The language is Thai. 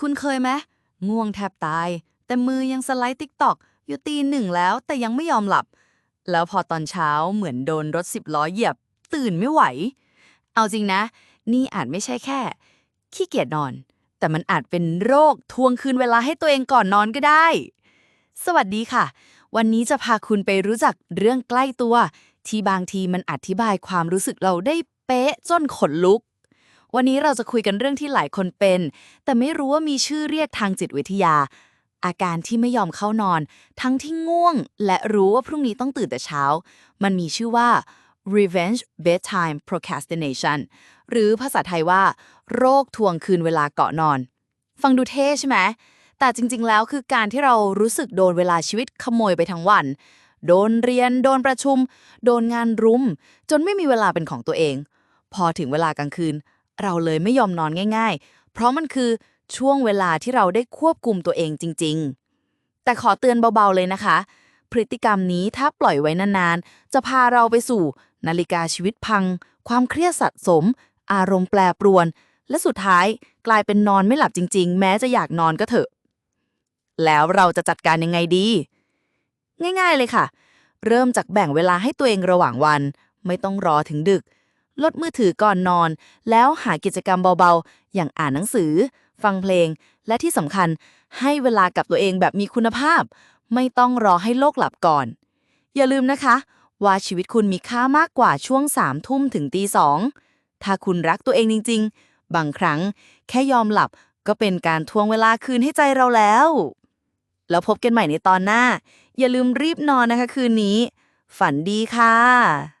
คุณเคยไหมง่วงแทบตาย แต่มือยังสไลด์ติ๊กตอกอยู่ตีหนึ่งแล้วแต่ยังไม่ยอมหลับ แล้วพอตอนเช้าเหมือนโดนรถสิบล้อเหยียบ ตื่นไม่ไหว เอาจริงนะ นี่อาจไม่ใช่แค่ ขี้เกียจนอน แต่มันอาจเป็นโรคทวงคืนเวลาให้ตัวเองก่อนนอนก็ได้ สวัสดีค่ะ วันนี้จะพาคุณไปรู้จักเรื่องใกล้ตัว ที่บางทีมันอธิบายความรู้สึกเราได้เป๊ะจนขนลุก วันนี้เราจะคุยกันเรื่องที่หลายคนเป็น แต่ไม่รู้ว่ามีชื่อเรียกทางจิตวิทยา อาการที่ไม่ยอมเข้านอน ทั้งที่ง่วง และรู้ว่าพรุ่งนี้ต้องตื่นแต่เช้า มันมีชื่อว่า revenge bedtime procrastination หรือภาษาไทยว่า โรคทวงคืนเวลาเกาะนอน ฟังดูเท่ใช่ไหม แต่จริงๆ แล้วคือการที่เรารู้สึกโดนเวลาชีวิตขโมยไปทั้งวัน โดนเรียน โดนประชุม โดนงานรุม จนไม่มีเวลาเป็นของตัวเอง พอถึงเวลากลางคืน เราเลยไม่ยอมนอนง่ายๆ เพราะมันคือช่วงเวลาที่เราได้ควบคุมตัวเองจริง ๆ แต่ขอเตือนเบาๆเลยนะคะ พฤติกรรมนี้ถ้าปล่อยไว้นานๆ จะพาเราไปสู่ นาฬิกาชีวิตพัง ความเครียดสะสม อารมณ์แปรปรวน และสุดท้ายกลายเป็นนอนไม่หลับจริง ๆ แม้จะอยากนอนก็เถอะ แล้วเราจะจัดการยังไงดี ง่าย ๆ เลยค่ะ เริ่มจากแบ่งเวลาให้ตัวเองระหว่างวัน ไม่ต้องรอถึงดึก ลดมือถือก่อนนอน แล้วหากิจกรรมเบาๆ อย่างอ่านหนังสือ ฟังเพลง และที่สำคัญให้เวลากับตัวเองแบบมีคุณภาพ ไม่ต้องรอให้โลกหลับก่อน อย่าลืมนะคะ ว่าชีวิตคุณมีค่ามากกว่าช่วงสามทุ่มถึงตีสองถ้าคุณรักตัวเองจริง ๆ บางครั้งแค่ยอมหลับก็เป็นการทวงเวลาคืนให้ใจเราแล้ว แล้วพบกันใหม่ในตอนหน้า อย่าลืมรีบนอนนะคะคืนนี้ ฝันดีค่ะ